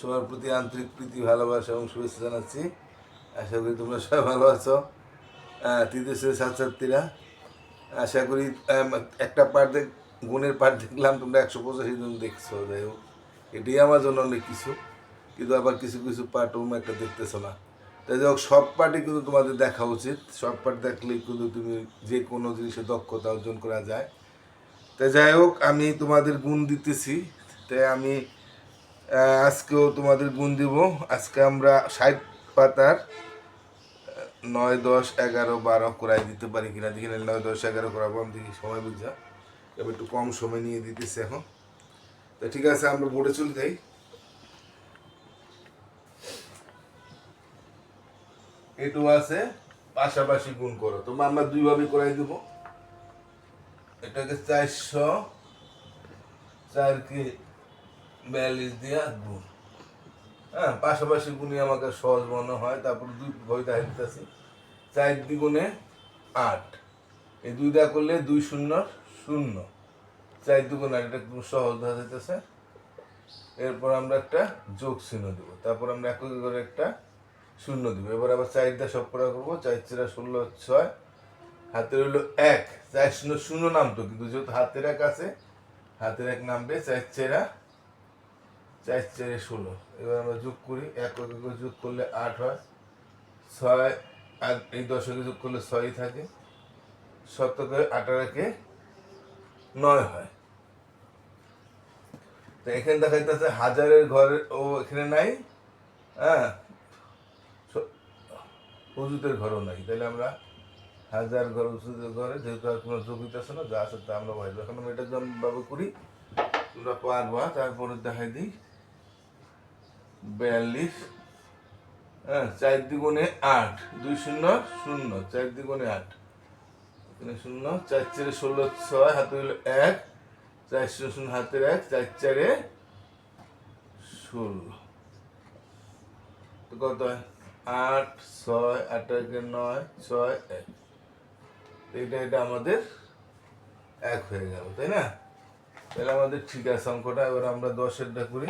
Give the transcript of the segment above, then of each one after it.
সবার প্রতি আন্তরিক প্রীতি, ভালোবাসা এবং শুভেচ্ছা জানাচ্ছি। আশা করি তোমরা সবাই ভালো আছো। তৃতীয় ছাত্রছাত্রীরা, আশা করি একটা পার্ট দেখ, গুণের পার্ট দেখলাম, তোমরা একশো পঁচাশি জন দেখছ, যাই হোক। এটাই আমার জন্য অনেক কিছু, কিন্তু আবার কিছু কিছু পার্ট তোমরা একটা দেখতেছো না। তাই যাই হোক, সব পার্টই কিন্তু তোমাদের দেখা উচিত। সব পার্ট দেখলে কিন্তু তুমি যে কোনো জিনিসে দক্ষতা অর্জন করা যায়। তাই যাই হোক, আমি তোমাদের গুণ দিতেছি। তাই আমি আজকেও তোমাদের গুণ দিব। আজকে আমরা ষাট পাতার নয় দশ এগারো বারো করাই দিতে পারি কিনা দেখি নয় দশ এগারো করাবো আমি দেখি সময় বুঝা। এবার একটু কম সময় নিয়ে দিতেছি এখন। তো ঠিক আছে, আমরা বোর্ডে চলে যাই। এটু আছে, পাশাপাশি গুণ করো। তোমরা আমরা দুইভাবে করাই দেবো। এটাকে চারশো, চারকে বিয়াল্লিশ দিয়ে গুণ হ্যাঁ পাশাপাশি গুণই আমাকে সহজ মনে হয়, তারপর দুই দেখা দিতেছি চার দ্বিগুণে আট। এই দুইটা করলে দুই শূন্য শূন্য। চার দুগুণ আট, এটা সহজ দেখা যাইতেছে। এরপর আমরা একটা যোগ চিহ্ন দেবো। তারপর আমরা এক করে একটা শূন্য দেবো। এবার আবার চারটা সব করা করব। চার চারা ষোলো, ছয়। হাতের হলো এক। চার শূন্য শূন্য নামতো, কিন্তু যেহেতু হাতের এক আছে, হাতের এক নামবে চার চেরা চার চারে ষোলো। এবার আমরা যোগ করি, এক এক করে যোগ করলে আট হয়। ছয়, আর এই দশকে যোগ করলে ছয়ই থাকে। শতকে আঠারোকে নয় হয়। তো এখানে দেখা যাচ্ছে হাজারের ঘর ও এখানে নাই হ্যাঁ? অজুতের ঘরও নাই। তাহলে আমরা হাজার ঘর ওষুধের ঘরে, যেহেতু আর কোনো যোগ হইতেছে না, যা আছে তা আমরা পাইবো এখন আমরা এটা যেমন ভাবে করি, তোমরা পারবা, তারপরে দেখাই দিই। বিয়াল্লিশ হ্যাঁ চার দ্বিগুণে আট, দুই শূন্য শূন্য, চার দ্বিগুণে আট। শূন্য, চার চারে ষোলো ছয়, হাতে হইল এক, চার শূন্য শূন্য হাতের এক, চার চারে ষোলো। কত হয়? আট, ছয়, আট নয়, ছয়, এক। এটা এটা আমাদের এক হয়ে গেল, তাই না? তাহলে আমাদের ঠিক আছে অঙ্কটা, এবার আমরা দশেরটা করি।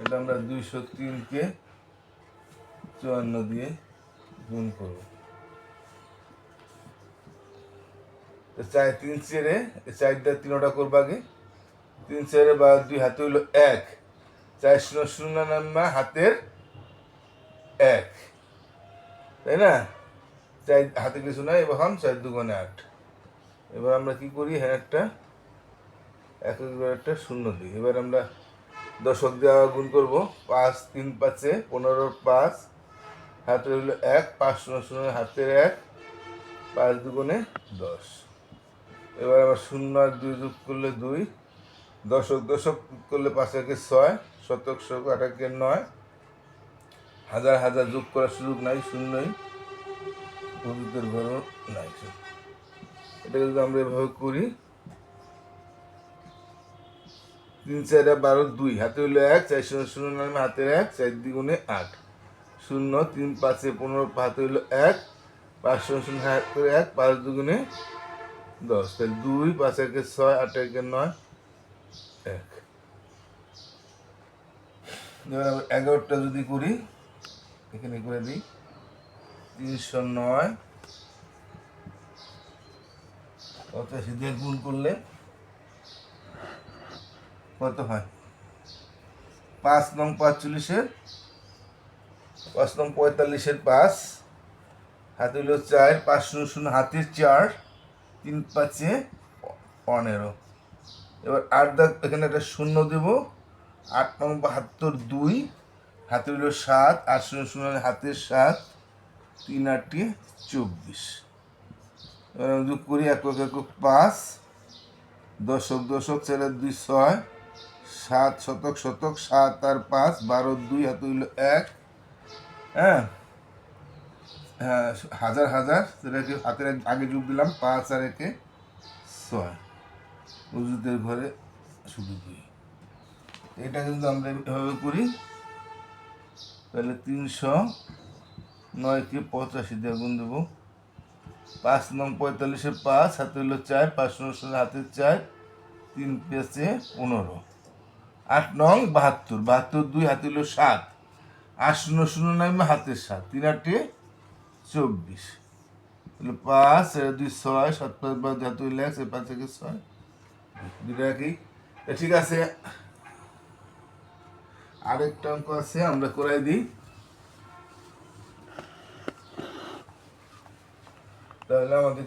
এটা আমরা দুইশো তিনকে চুয়ান্ন দিয়ে গুণ করব। চার তিন চেরে চারটা তিনটা করব আগে। তিন চেরে বা দুই হাতে হইল এক। চার শূন্য শূন্য নাম্বার হাতের এক। তাই না? চার হাতে কিছু নাই এখন চার দুগুণে আট। এবার আমরা কি করি? হ্যাঁ একটা এক এক একটা শূন্য দিই। এবার আমরা দশক দেওয়া গুণ করব। পাঁচ, তিন, পাঁচে পনেরো, পাঁচ। হাতের হইল এক, পাঁচ শূন্য শূন্য হাতের এক, পাঁচ দুগুণে দশ। এবার আবার শূন্য আর দুই যোগ করলে দুই। দশক দশক করলে পাঁচ একে ছয়, শতক শতক আট একে নয়। হাজার হাজার যোগ করার সুযোগ নাই, শূন্যই। ভবিষ্যতের ঘরও নাই। এটা যদি আমরা এভাবে করি তিন চারে বারো, দুই। হাতে হইল এক, চার শূন্য শূন্য নামে হাতের এক, চার দ্বিগুণে আট। শূন্য, তিন, পাঁচে পনেরো হাতে হইল এক, পাঁচ শূন্য শূন্য হাতের এক, পাঁচ দুগুণে দশ। তাহলে দুই, পাঁচ একে ছয়, আট একে নয়, এক। এগারোটা যদি করি, এখানে করে দিই। তিনশো নয়। পঁচাশি দিয়ে গুণ করলে কত হয়? পাঁচ নং পাঁচচল্লিশের, পাঁচ নং পঁয়তাল্লিশের পাঁচ, হাতে হলো চার, পাঁচ শূন্য শূন্য হাতের চার, তিন পাঁচে পনেরো। এবার আট দাগ, এখানে একটা শূন্য দেব, আট নং বাহাত্তর দুই, হাতে হলো সাত, আট শূন্য শূন্য হাতের সাত, তিন আটটি চব্বিশ। এবার আমি যোগ করি একক একক পাঁচ, দশক দশক, ছেলে দুই ছয় সাত শতক শতক, সাত আর পাঁচ, বারো, দুই, হাতে হইল এক। হ্যাঁ? হ্যাঁ হাজার হাজার সেটাকে হাতের আগে যোগ দিলাম, পাঁচ আর একে ছয়। মজুদের ঘরে শুধু দুই। এটা কিন্তু আমরা এভাবে করি। তাহলে তিনশো নয়কে পঁচাশি দিয়ে গুণ দেবো। পাঁচ নং পঁয়তাল্লিশে পাঁচ, হাতে হলো চার, পাঁচ শূন্য হাতে চার, তিন পেঁচে পনেরো। আট নং বাহাত্তর বাহাত্তর দুই, হাতে হলো সাত। আট শূন্য শূন্য নামে হাতের সাত। তিন আটে চব্বিশ। পাঁচ দুই ছয়, সাত পাঁচ বা হাতে হইলে এক পাঁচ থেকে ছয়। দুটো তা ঠিক আছে। আরেকটা অঙ্ক আছে, আমরা করাই দিই। তাহলে আমাদের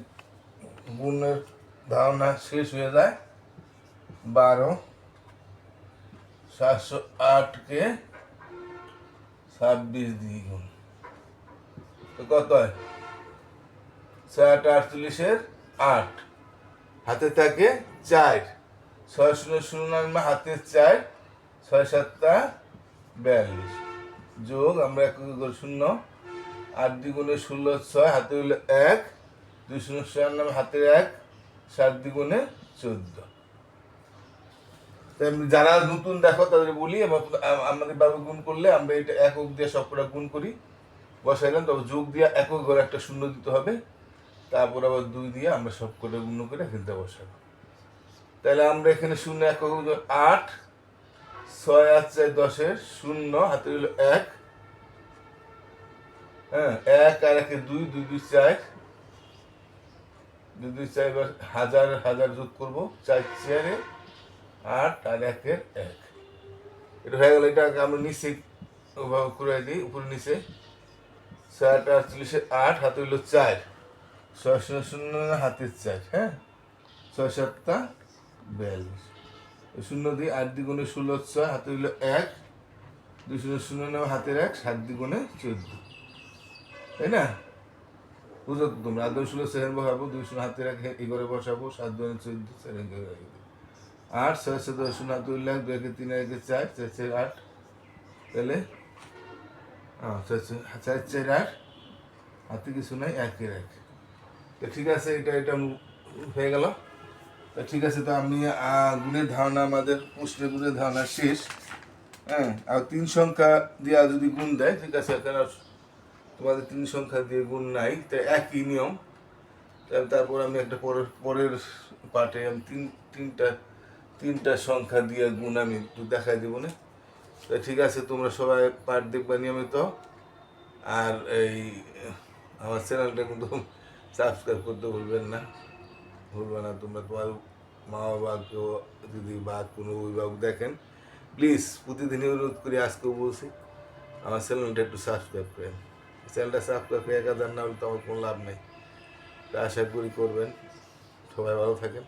গুণের ধারণা শেষ হয়ে যায়। বারো। সাতশো আটকে ছাব্বিশ দিয়ে গুণ। তো কত হয়? আট আটচল্লিশের আট। হাতে থাকে চার। ছয় শূন্য শূন্য নামে হাতে চার, ছয় সাতটা বিয়াল্লিশ। যোগ আমরা এক শূন্য, আট দ্বিগুণে ষোলো ছয়, হাতে হইল এক। দুই শূন্য ছয় নামে হাতের এক, সাত দ্বিগুণে চোদ্দ। যারা নতুন দেখো, তাদের বলি আমাদের বাবু গুণ করলে আমরা এটা একক দিয়ে সবকটা গুণ করি। বসাইলাম, তবে যোগ দিয়ে একক ঘরে একটা শূন্য দিতে হবে। তারপর আবার দুই দিয়ে আমরা সব সবকটা গুণ করে এখানটা বসাবো। তাহলে আমরা এখানে শূন্য হলো আট। ছয় আট চার দশের শূন্য, হাতে হলো এক। হ্যাঁ এক আর একে দুই দুই দুই, চার। দুই দুই, চার হাজার হাজার যোগ করব, চার, চারে আট আর একের এক। এটা হয়ে গেল এটা আমরা নিচে ওভাবে করে দিই, উপরে নিচে। আট আটচল্লিশে, আট, হাতে হইল চার। ছয় শূন্য শূন্য হাতের চার হ্যাঁ? ছয় সাতটা বিয়াল্লিশ। শূন্য দিয়ে আট দ্বিগুণে ষোলো, ছয়, হাতে হইল এক। দুই শূন্য শূন্য নেওয়া হাতের এক, সাত দ্বিগুণে চোদ্দ। তাই না? বুঝো তোমরা আদৌ ষোলো সেকেন্ড বসাবো, দুই শূন্য হাতের এক এই করে বসাবো, সাত দুগুণে চোদ্দ সেকেন্ড দিই। আট, ছয়, সাত শূন্য হাতে উল্লেখ দুই, একে, তিন, একে চার চার চার, আট। তাহলে চার চার, আট। হাতে কিছু নাই একের এক তো ঠিক আছে, এটা এটা হয়ে গেল। তো ঠিক আছে, তো আমি গুণের ধারণা, আমাদের প্রশ্নের গুণের ধারণা শেষ। হ্যাঁ আর তিন সংখ্যা দিয়ে যদি গুণ দেয়, ঠিক আছে আর তোমাদের তিন সংখ্যা দিয়ে গুণ নাই, তো একই নিয়ম। তারপর আমি একটা পরের পরের পার্টে আমি তিন, তিনটা তিনটা সংখ্যা দিয়ে গুণ আমি একটু দেখাই দেবো না। ঠিক আছে, তোমরা সবাই পাঠ দেখবা নিয়মিত। আর এই, আমার চ্যানেলটা কিন্তু সাবস্ক্রাইব করতে ভুলবেন না। ভুলবে না, তোমরা তোমার মা বাবাকেও যদি বা কোনো অভিভাবক দেখেন। প্লিজ প্রতিদিনই অনুরোধ করি, আজকেও বলছি, আমার চ্যানেলটা একটু সাবস্ক্রাইব করেন। চ্যানেলটা সাবস্ক্রাইব করে এক হাজার না হলে তো আমার কোনো লাভ নেই। তা আশা করি করবেন। সবাই ভালো থাকেন।